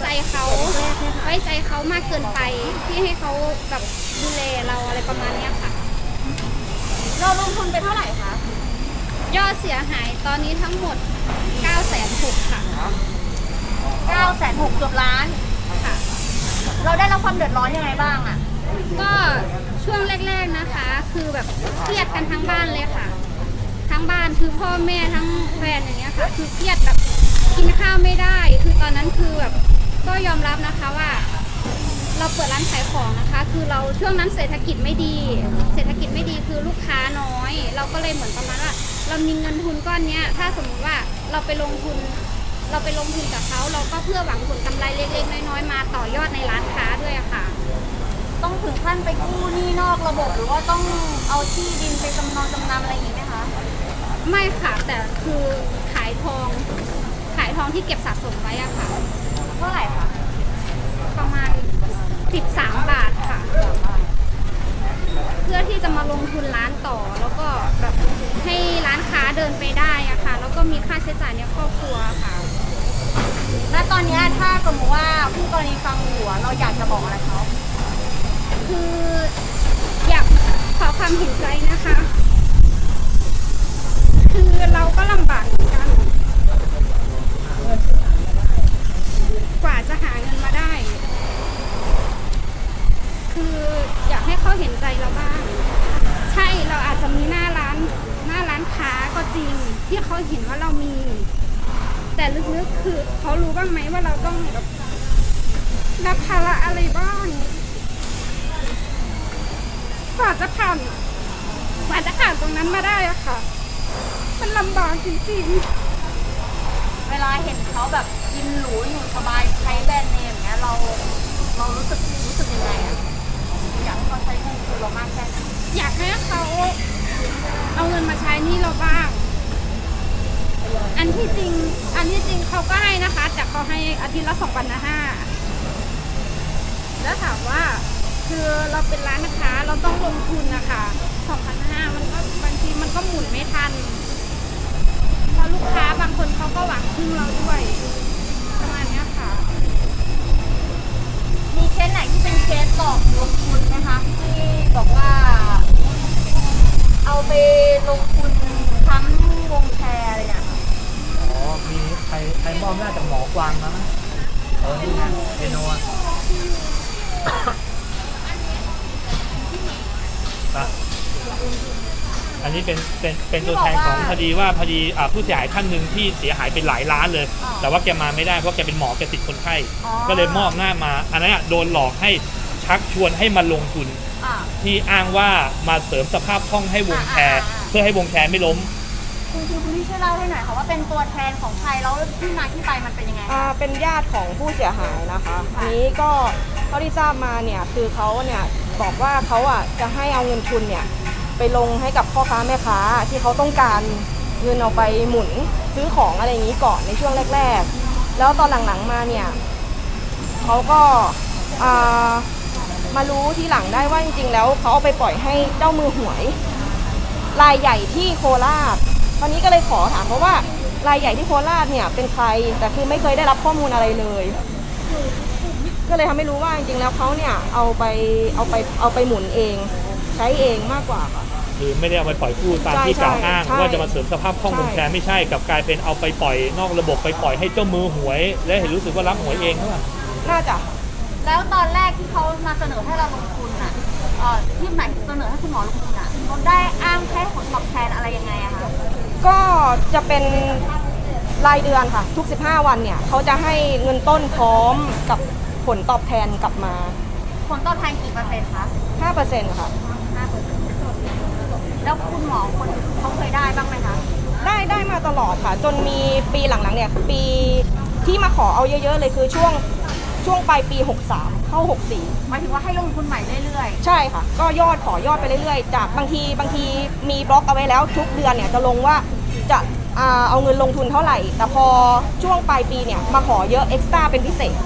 ใจเขาไว้ใจเขามากเกินไปที่ให้เขาแบบดูแลเราอะไรประมาณเนี้ยค่ะ เราลงทุนไปเท่าไหร่คะ ยอดเสียหายตอนนี้ทั้งหมด9 6 0 0 0ค่ะ9แสนหกเกือบล้าน ค่ะ เราได้รับความเดือดร้อนยังไงบ้างอะก็ช่วงแรกๆนะคะ คือแบบเครียดกันทั้งบ้านเลยค่ะ ทั้งบ้านคือพ่อแม่ทั้งแฟนอย่างเงี้ยค่ะ คือเครียดแบบกินข้าวไม่ได้ คือตอนนั้นคือแบบก็ยอมรับนะคะว่า เราเปิดร้าน ขายของนะคะ คือเราช่วงนั้นเศรษฐกิจไม่ดี เศรษฐกิจไม่ดีคือลูกค้าน้อย เราก็เลยเหมือนประมาณว่า เรามีเงินทุนก้อนเนี้ย ถ้าสมมุติว่าเราไปลงทุน เราไปลงทุนกับเขาเราก็เพื่อหวังผลกำไรเล็กๆน้อยๆมาต่อยอดในร้านค้าด้วยอะค่ะ ต้องถึงขั้นไปกู้หนี้นอกระบบหรือว่าต้องเอาที่ดินไปจำนองจำนำอะไรอย่างนี้ไหมคะ ไม่ค่ะแต่คือขายทอง ขายทองที่เก็บสะสมไว้อะค่ะ ช้จ่ายในครอบครัวค่ะและตอนเนี้ยถ้าสมมติว่าผู้กรณีฟังหัวเราอยากจะบอกอะไรเขาคืออยากขอความเห็นใจนะคะ คือเราก็ลำบากเหมือนกัน จริงที่เขาเห็นว่าเรามี แต่ลึกๆคือเขารู้บ้างไหมว่าเราต้องแบบรับภาระอะไรบ้างกว่าจะผ่านกว่าจะผ่านตรงนั้นมาได้อะค่ะ มันลำบากจริงเวลาเห็นเขาแบบกินหรูอยู่สบายใช้แบรนด์เนมอย่างเงี้ยเราเรารู้สึกรู้สึกยังไงอะอยากให้เขาใช้เงินคืนเรามากแค่ไหนๆอยากให้เขาเอาเงินมาใช้หนี่เราบ้างอัน ที่จริง อันที่จริงเขาก็ให้นะคะ แต่เขาให้อาทิตย์ละสองพันห้าแล้วถามว่าคือเราเป็นร้านนะคะเราต้องลงทุนนะคะสองพันห้ามันก็บางทีมันก็หมุนไม่ทันเพราะลูกค้าบางคนเขาก็หวังพึ่งเราด้วย รใครมอบหน้าจากหมอกวางมาไหมเออนี่ไงเอโนอะอะอันนี้เป็นเป็นเป็นตัวแทนของพอดีว่าพอดีอ่าผู้เสียหายท่านหนึ่งที่เสียหายเป็นหลายล้านเลย อ๋อแต่ว่าแกมาไม่ได้เพราะแกเป็นหมอแกติดคนไข้ อ๋อ ก็เลยมอบหน้ามา อันนั้นอะโดนหลอกให้ชักชวนให้มาลงทุน อ่า ที่อ้างว่ามาเสริมสภาพคล่องให้วงแชร์อ่าอ่าอ่า เพื่อให้วงแชร์ไม่ล้ม คุณคือคุณพี่ช่วยเล่าให้หน่อยค่ะว่าเป็นตัวแทนของใครแล้วที่มาที่ไปมันเป็นยังไงอ่าเป็นญาติของผู้เสียหายนะคะอันนี้ก็เท่าที่ทราบมาเนี่ยคือเขาเนี่ยบอกว่าเขาอะจะให้เอาเงินทุนเนี่ยไปลงให้กับพ่อค้าแม่ค้าที่เขาต้องการเงินเอาไปหมุนซื้อของอะไรอย่างนี้ก่อนในช่วงแรก ๆ แล้วตอนหลังๆมาเนี่ยเขาก็อ่ามารู้ทีหลังได้ว่าจริงๆแล้วเขาเอาไปปล่อยให้เจ้ามือหวย รายใหญ่ที่โคราช ตอนนี้ก็เลยขอถามเขาว่ารายใหญ่ที่โคราชเนี่ยเป็นใคร แต่คือไม่เคยได้รับข้อมูลอะไรเลย ก็เลยทำให้รู้ว่าจริงๆแล้วเขาเนี่ยเอาไปเอาไปเอาไปหมุนเอง ใช้เองมากกว่าค่ะ คือไม่ได้เอาไปปล่อยกู้ตามใช่ที่กล่าวอ้าง ใช่ว่าจะมาเสริมสภาพคล่องใช่วงแชร์ไม่ใช่กลับกลายเป็นเอาไปปล่อยนอกระบบไปปล่อยให้เจ้ามือหวย และเห็นรู้สึกว่ารับหวยเองหรือเปล่าน่าจะแล้วตอนแรกที่เขามาเสนอให้เราลงทุนอะเอ่อที่หมายถึงเสนอให้คุณหมอลงทุนอะเขาได้อ้างแค่ผลตอบแทนอะไรยังไงอะคะ ก็จะเป็นรายเดือนค่ะ ทุก 15 วันเนี่ยเขาจะให้เงินต้นพร้อมกับผลตอบแทนกลับมา ผลตอบแทนกี่เปอร์เซ็นต์คะ5%ค่ะ ห้าเปอร์เซ็นต์แล้วคุณหมอคนเขาเคยได้บ้างไหมคะได้ได้มาตลอดค่ะ จนมีปีหลังๆเนี่ยปีที่มาขอเอาเยอะๆเลยคือช่วงช่วงปลายปี 63 เข้า64หมายถึงว่าให้ลงทุนใหม่เรื่อยใช่ค่ะ ก็ยอดขอยอดไปเรื่อยๆ จากบางทีบางทีมีบล็อกเอาไว้แล้วทุกเดือนเนี่ยจะลงว่า จะอ่าเอาเงินลงทุนเท่าไหร่ แต่พอช่วงปลายปีเนี่ยมาขอเยอะเอ็กซ์ตร้าเป็นพิเศษ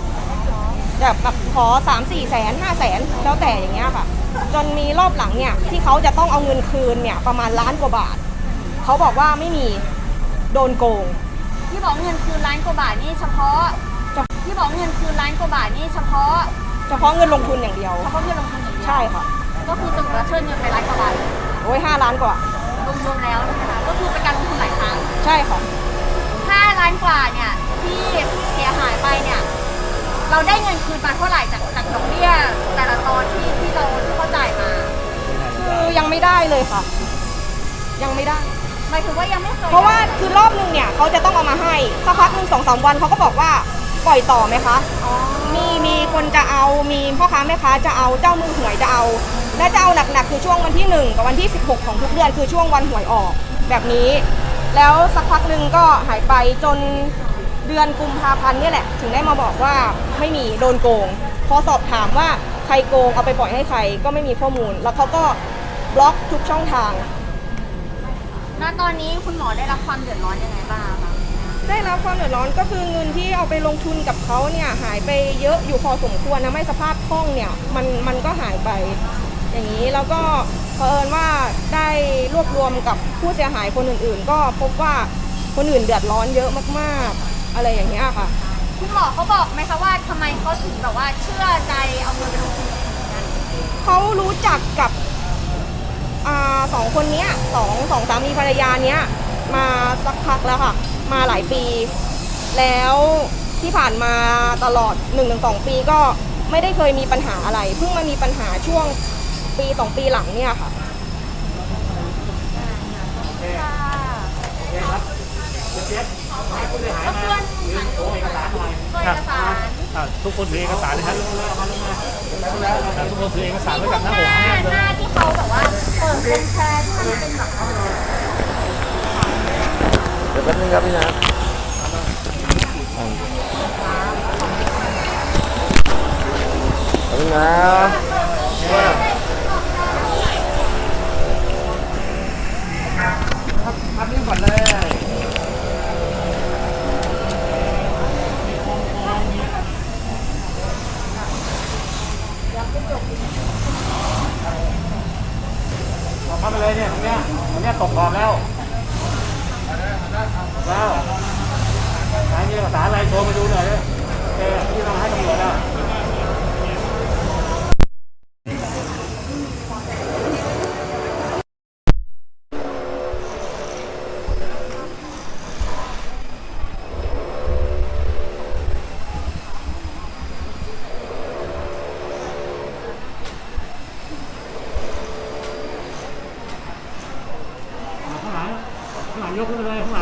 แบบแบบขอ 3 4 แสน 5 แสน แล้วแต่อย่างเงี้ยค่ะ จนมีรอบหลังเนี่ย ที่เขาจะต้องเอาเงินคืนเนี่ย ประมาณล้านกว่าบาท เขาบอกว่าไม่มีโดนโกงๆที่บอกเงินคืนล้านกว่าบาทนี่เฉพาะเฉที่บอกเงินคืนล้านกว่าบาทนี่เฉพาะ เฉพาะเงินลงทุนอย่างเดียวเฉพาะเงินลงทุนอย่างเดียวใช่ค่ะ ก็คือตึกละเชิญเงินไปล้านกว่าบาทโอ้ยห้าล้านกว่า รวมๆแล้วนะคะก็คือเป็นการลงทุนหลายครั้งใช่ค่ะ ห้าล้านกว่าเนี่ยที่เสียหายไปเนี่ยเราได้เงินคืนมาเท่าไหร่จากจากดอกเบี้ยแต่ละตอนที่ที่เราที่เขาจ่ายมาคือยังไม่ได้เลยค่ะ ยังไม่ได้ หมายถึงว่ายังไม่เคยเพราะว่าคือรอบนึงเนี่ยเขาจะต้องเอามาให้สักพักหนึ่งสองสามวันเขาก็บอกว่าปล่อยต่อไหมคะ อ๋อมีมีคนจะเอามีพ่อค้าแม่ค้าจะเอาเจ้ามือหวยจะเอา และจะเอาหนักๆคือช่วงวันที่ 1 กับวันที่ 16 ของทุกเดือนคือช่วงวันหวยออกแบบนี้ แล้วสักพักหนึ่งก็หายไปจนเดือนกุมภาพันธ์เนี่ยแหละ ถึงได้มาบอกว่าไม่มีโดนโกง พอสอบถามว่าใครโกงเอาไปปล่อยให้ใครก็ไม่มีข้อมูล แล้วเขาก็บล็อกทุกช่องทาง ณตอนนี้คุณหมอได้รับความเดือดร้อนยังไงบ้างคะได้รับความเดือดร้อนก็คือเงินที่เอาไปลงทุนกับเขาเนี่ยหายไปเยอะอยู่พอสมควรนะไม่สภาพคล่องเนี่ยมันมันก็หายไป อย่างนี้แล้วก็เผอิญว่าได้รวบรวมกับผู้เสียหายคนอื่น ๆ ก็พบว่าคนอื่นเดือดร้อนเยอะมากๆ อะไรอย่างเงี้ยค่ะ คุณหมอเขาบอกไหมคะว่าทำไมเขาถึงแบบว่าเชื่อใจเอาเงินไปลงทุนอย่างนั้นเขารู้จักกับอ่าสองคนเนี้ยสองสองสามีภรรยาเนี้ยมาสักพักแล้วค่ะ มาหลายปี แล้วที่ผ่านมาตลอด1นถึงสปีก็ไม่ได้เคยมีปัญหาอะไร เพิ่งมามีปัญหาช่วง ปีสองปีหลังเนี่ยค่ะค่ะโอเคครับเจี๊ยบให้ผู้เสียหายก็มาเพื่อนถือโชว์เอกสารหน่อยตัวเอกสารอะทุกคนถือเอกสารเลยครับอะทุกคนถือเอกสารไว้กับหน้าหอกน้าเนี่ยหน้าที่เขาแบบว่าเปิดเป็นแชร์ที่มันเป็นแบบเดี๋ยวแป๊บนึงครับพี่นะแป๊บนึงนะ ก่อนเลยเอาเข้าไปเลยเนี่ยตรงเนี้ยตรงเนี้ยตกกรอบแล้วแล้วไหนมีเอกสารอะไรโชว์มาดูหน่อยเลย くぐらいほら